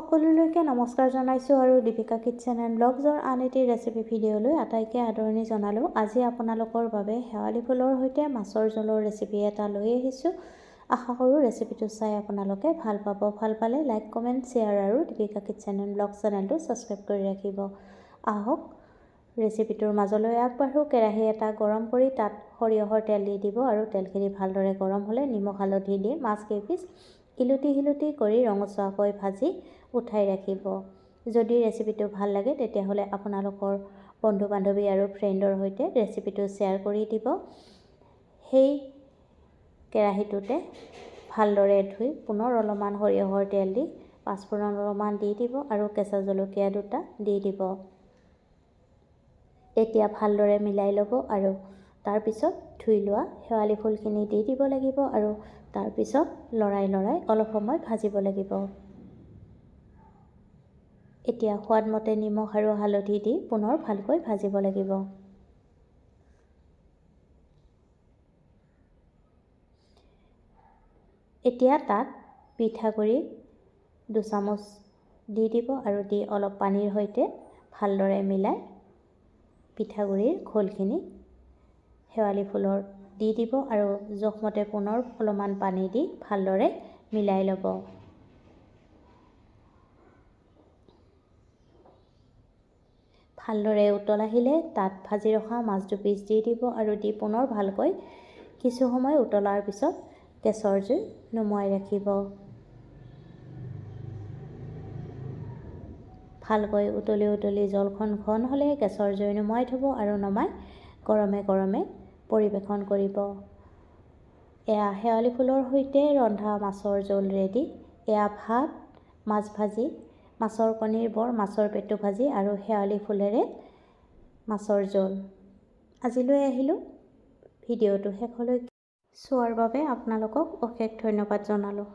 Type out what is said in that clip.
সকলোলৈকে নমস্কাৰ জনাইছোঁ আৰু দীপিকা কিটচেন এণ্ড ব্লগছৰ আন এটি ৰেচিপি ভিডিঅ'লৈ আটাইকে আদৰণি জনালোঁ। আজি আপোনালোকৰ বাবে শেৱালি ফুলৰ সৈতে মাছৰ জোলৰ ৰেচিপি এটা লৈ আহিছোঁ। আশা কৰোঁ ৰেচিপিটো চাই আপোনালোকে ভাল পাব। ভাল পালে লাইক কমেণ্ট শ্বেয়াৰ আৰু দীপিকা কিটচেন এণ্ড ব্লগ চেনেলটো ছাবস্ক্ৰাইব কৰি ৰাখিব। আহক ৰেচিপিটোৰ মাজলৈ আগবাঢ়োঁ। কেৰাহী এটা গৰম কৰি তাত সৰিয়হৰ তেল দি দিব আৰু তেলখিনি ভালদৰে গৰম হ'লে নিমখ হালধি দি মাছকেইপিচ ইলুটি শিলুটি কৰি ৰঙচুৱাকৈ ভাজি উঠাই ৰাখিব। যদি ৰেচিপিটো ভাল লাগে তেতিয়াহ'লে আপোনালোকৰ বন্ধু বান্ধৱী আৰু ফ্ৰেণ্ডৰ সৈতে ৰেচিপিটো শ্বেয়াৰ কৰি দিব। সেই কেৰাহীটোতে ভালদৰে ধুই পুনৰ অলপমান সৰিয়হৰ তেল দি পাঁচফোৰণ অলপমান দি দিব আৰু কেঁচা জলকীয়া দুটা দি দিব। এতিয়া ভালদৰে মিলাই ল'ব আৰু তাৰপিছত ধুই লোৱা শেৱালি ফুলখিনি দি দিব লাগিব আৰু তাৰপিছত লৰাই লৰাই অলপ সময় ভাজিব লাগিব। এতিয়া সোৱাদমতে নিমখ আৰু হালধি দি পুনৰ ভালকৈ ভাজিব লাগিব। এতিয়া তাত পিঠাগুড়ি দুচামুচ দি দিব আৰু দি অলপ পানীৰ সৈতে ভালদৰে মিলাই পিঠাগুড়িৰ ঘোলখিনি শেৱালি ফুলৰ দি দিব আৰু জোখমতে পুনৰ অলপমান পানী দি ভালদৰে মিলাই ল'ব। ভালদৰে উতল আহিলে তাত ভাজি ৰখা মাছ দুপিচ দি দিব আৰু দি পুনৰ ভালকৈ কিছু সময় উতলাৰ পিছত গেছৰ জুই নুমুৱাই ৰাখিব। ভালকৈ উতলি উতলি জলখন ঘন হ'লে গেছৰ জুই নুমুৱাই থ'ব আৰু নমাই গৰমে গৰমে পৰিৱেশন কৰিব। এয়া শেৱালি ফুলৰ সৈতে ৰন্ধা মাছৰ জোল ৰেডি। এয়া ভাত মাছ ভাজি মাছৰ কণীৰ বৰ মাছৰ পেটু ভাজি আৰু শেৱালি ফুলেৰে মাছৰ জোল। আজিলৈ আহিলোঁ। ভিডিঅ'টো শেষলৈ চোৱাৰ বাবে আপোনালোকক অশেষ ধন্যবাদ জনালোঁ।